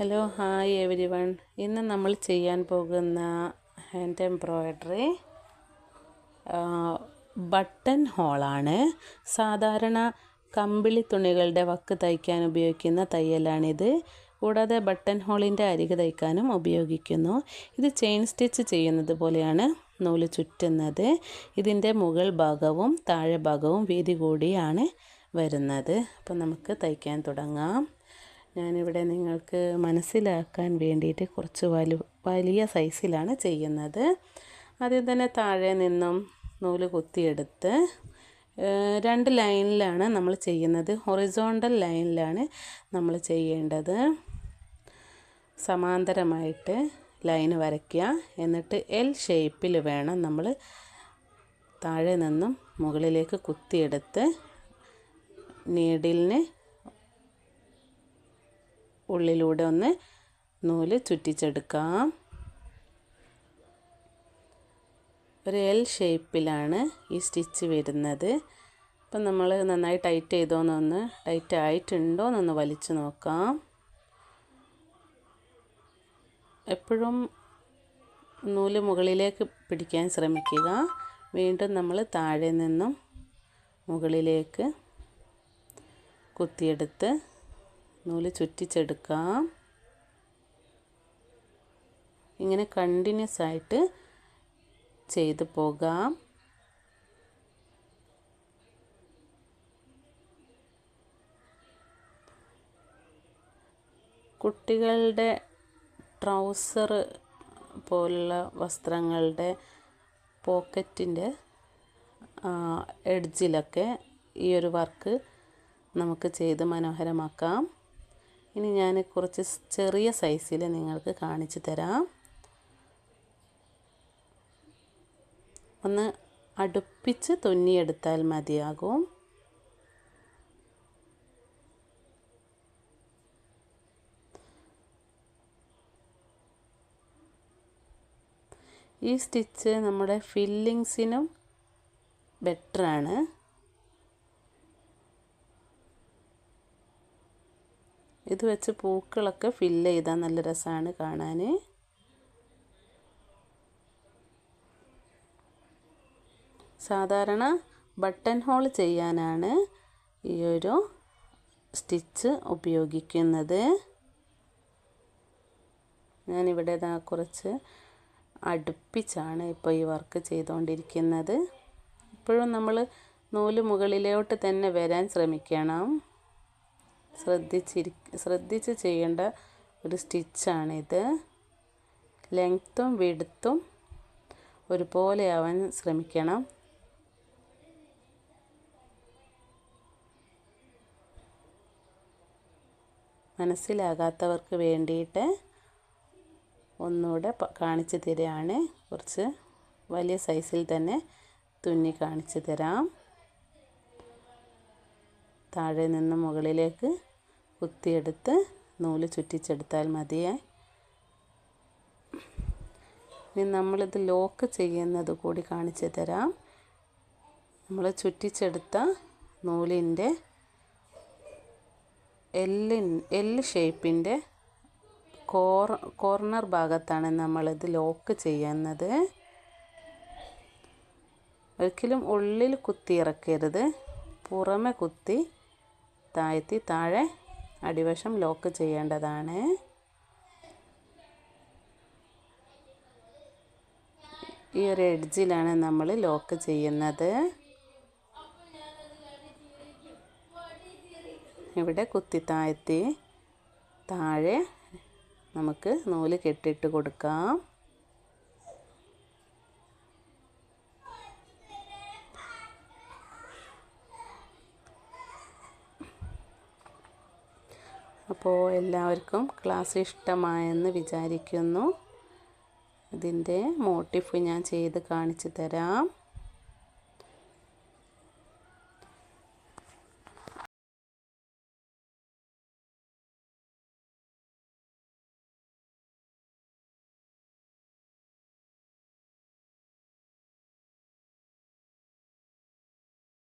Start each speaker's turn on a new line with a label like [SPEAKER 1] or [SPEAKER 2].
[SPEAKER 1] Hello hi every one ഇന്ന് നമ്മൾ ചെയ്യാൻ പോകുന്ന ഹാൻഡ് എംബ്രോയ്ഡറി ബട്ടൺ ഹോളാണ് സാധാരണ കമ്പിളി തുണികളുടെ വക്ക് തയ്ക്കാൻ ഉപയോഗിക്കുന്ന തയ്യലാണിത്. കൂടാതെ ബട്ടൺ ഹോളിന്റെ അരികെ തയ്ക്കാനും ഉപയോഗിക്കുന്നു. ഇത് ചെയിൻ സ്റ്റിച്ച് ചെയ്യുന്നത് പോലെയാണ് നൂൽ ചുറ്റുന്നത്. ഇതിന്റെ മുകൾ ഭാഗവും താഴെ ഭാഗവും വീതി കൂടിയാണ് വരുന്നത്. അപ്പോൾ നമുക്ക് തയ്ക്കാൻ തുടങ്ങാം. ഞാനിവിടെ നിങ്ങൾക്ക് മനസ്സിലാക്കാൻ വേണ്ടിയിട്ട് കുറച്ച് വലു വലിയ സൈസിലാണ് ചെയ്യുന്നത്. ആദ്യം തന്നെ താഴെ നിന്നും നൂൽ കുത്തിയെടുത്ത് രണ്ട് ലൈനിലാണ് നമ്മൾ ചെയ്യുന്നത്. ഹൊറിസോണ്ടൽ ലൈനിലാണ് നമ്മൾ ചെയ്യേണ്ടത്. സമാന്തരമായിട്ട് ലൈൻ വരയ്ക്കുക. എന്നിട്ട് എൽ ഷേപ്പിൽ വേണം നമ്മൾ താഴെ നിന്നും മുകളിലേക്ക് കുത്തിയെടുത്ത് നീഡിലിന് ഉള്ളിലൂടെ ഒന്ന് നൂൽ ചുറ്റിച്ചെടുക്കാം. ഒരു എൽ ഷേപ്പിലാണ് ഈ സ്റ്റിച്ച് വരുന്നത്. അപ്പം നമ്മൾ നന്നായി ടൈറ്റ് ചെയ്തോന്നൊന്ന് ടൈറ്റ് ആയിട്ടുണ്ടോ എന്നൊന്ന് വലിച്ചു നോക്കാം. എപ്പോഴും നൂൽ മുകളിലേക്ക് പിടിക്കാൻ ശ്രമിക്കുക. വീണ്ടും നമ്മൾ താഴെ നിന്നും മുകളിലേക്ക് കുത്തിയെടുത്ത് നൂൽ ചുറ്റിച്ചെടുക്കാം. ഇങ്ങനെ കണ്ടിന്യൂസ് ആയിട്ട് ചെയ്തു പോകാം. കുട്ടികളുടെ ട്രൗസർ പോലുള്ള വസ്ത്രങ്ങളുടെ പോക്കറ്റിന്റെ എഡ്ജിലൊക്കെ ഈ ഒരു വർക്ക് നമുക്ക് ചെയ്ത് മനോഹരമാക്കാം. ഇനി ഞാൻ കുറച്ച് ചെറിയ സൈസിൽ നിങ്ങൾക്ക് കാണിച്ചു തരാം. ഒന്ന് അടുപ്പിച്ച് തുന്നിയെടുത്താൽ മതിയാകും. ഈ സ്റ്റിച്ച് നമ്മുടെ ഫില്ലിങ്സിനും ബെറ്ററാണ്. ഇത് വെച്ച് പൂക്കളൊക്കെ ഫില്ല് ചെയ്താൽ നല്ല രസമാണ് കാണാൻ സാധാരണ ബട്ടൺ ഹോൾ ചെയ്യാനാണ് ഈ ഒരു സ്റ്റിച്ച് ഉപയോഗിക്കുന്നത്. ഞാനിവിടെ ഇതാ കുറച്ച് അടുപ്പിച്ചാണ് ഇപ്പോൾ ഈ വർക്ക് ചെയ്തുകൊണ്ടിരിക്കുന്നത് ഇപ്പോഴും നമ്മൾ നൂൽ മുകളിലോട്ട് തന്നെ വരാൻ ശ്രമിക്കണം. ശ്രദ്ധിച്ചിരി ശ്രദ്ധിച്ച് ചെയ്യേണ്ട ഒരു സ്റ്റിച്ചാണിത്. ലെങ്ത്തും വിടുത്തും ഒരുപോലെ ആവാൻ ശ്രമിക്കണം. മനസ്സിലാകാത്തവർക്ക് വേണ്ടിയിട്ട് ഒന്നുകൂടെ കാണിച്ചു തരികയാണ് കുറച്ച് വലിയ സൈസിൽ തന്നെ തുന്നി കാണിച്ചു തരാം. താഴെ നിന്ന് മുകളിലേക്ക് കുത്തിയെടുത്ത് നൂൽ ചുറ്റിച്ചെടുത്താൽ മതിയേ. ഇനി നമ്മളിത് ലോക്ക് ചെയ്യുന്നത് കൂടി കാണിച്ചു തരാം. നമ്മൾ ചുറ്റിച്ചെടുത്ത നൂലിന്റെ എല്ലിൻ എല്ല് ഷേപ്പിന്റെ കോർ കോർണർ ഭാഗത്താണ് നമ്മളിത് ലോക്ക് ചെയ്യുന്നത്. ഒരിക്കലും ഉള്ളിൽ കുത്തി ഇറക്കരുത് പുറമെ കുത്തി താഴ്ത്തി താഴെ അടിവശം ലോക്ക് ചെയ്യേണ്ടതാണ്. ഈ ഒരു എഡ്ജിലാണ് നമ്മൾ ലോക്ക് ചെയ്യുന്നത്. ഇവിടെ കുത്തി താഴ്ത്തി താഴെ നമുക്ക് നൂൽ കെട്ടിട്ട് കൊടുക്കാം. അപ്പോൾ എല്ലാവർക്കും ക്ലാസ് ഇഷ്ടമായെന്ന് വിചാരിക്കുന്നു. ഇതിന്റെ മോട്ടിഫ് ഞാൻ ചെയ്ത് കാണിച്ചു തരാം.